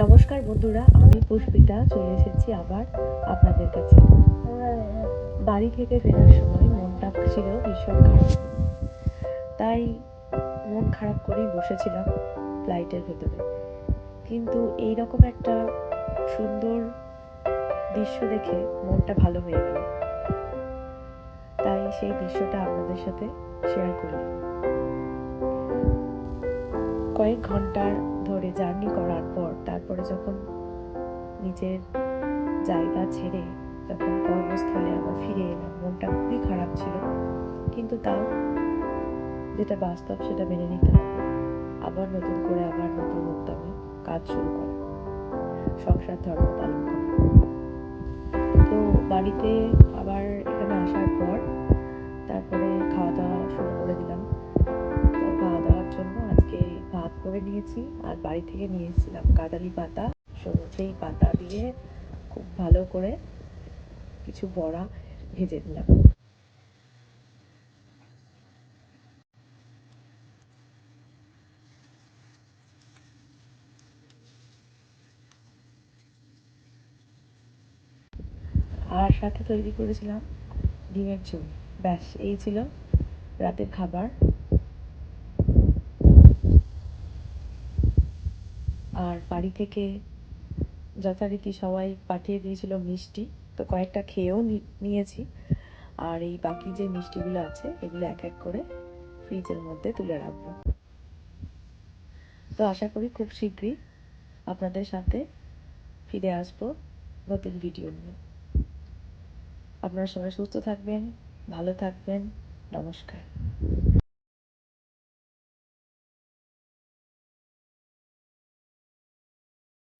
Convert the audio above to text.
নমস্কার বন্ধুরা, আমি পুষ্পিতা, চলে এসেছি আবার আপনাদের কাছে। বাড়ি থেকে ফেরার সময় মনটা ছিল ভীষণ খারাপ। তাই মন খারাপ করেই বসেছিলাম ফ্লাইটের ভেতরে। কিন্তু এইরকম একটা সুন্দর দৃশ্য দেখে মনটা ভালো হয়ে গেল। তাই সেই দৃশ্যটা আপনাদের সাথে শেয়ার করলাম। কয়েক ঘণ্টার ধরে জার্নি করার পর যখন নিজের জায়গা ছেড়ে যখন কর্মস্থলে আবার ফিরে এলাম, মনটা খুবই খারাপ ছিল। কিন্তু তাও যেটা বাস্তব সেটা মেনে নিতে হবে। আবার নতুন করে আবার নতুন উদ্যমে কাজ শুরু করা। সংসার ধর্ম পালন করা। তো বাড়িতে করে নিয়েছি আর বাড়ি থেকে নিয়ে এসেছিলাম কাদালি পাতা সো সেই পাতা দিয়ে খুব ভালো করে কিছু বড়া ভেজে দিলাম আর সাথে তৈরি করেছিলাম ডিমের ঝোল। ব্যাস, এই ছিল রাতের খাবার আর বাড়ি থেকে যথারীতি সবাই পাঠিয়ে দিয়েছিল মিষ্টি। তো কয়েকটা খেয়েও নিয়েছি। আর এই বাকি যে মিষ্টিগুলো আছে, এগুলো এক এক করে ফ্রিজের মধ্যে তুলে রাখব। তো আশা করি খুব শীঘ্রই আপনাদের সাথে ফিরে আসব নতুন ভিডিও নিয়ে। আপনারা সবাই সুস্থ থাকবেন, ভালো থাকবেন। নমস্কার।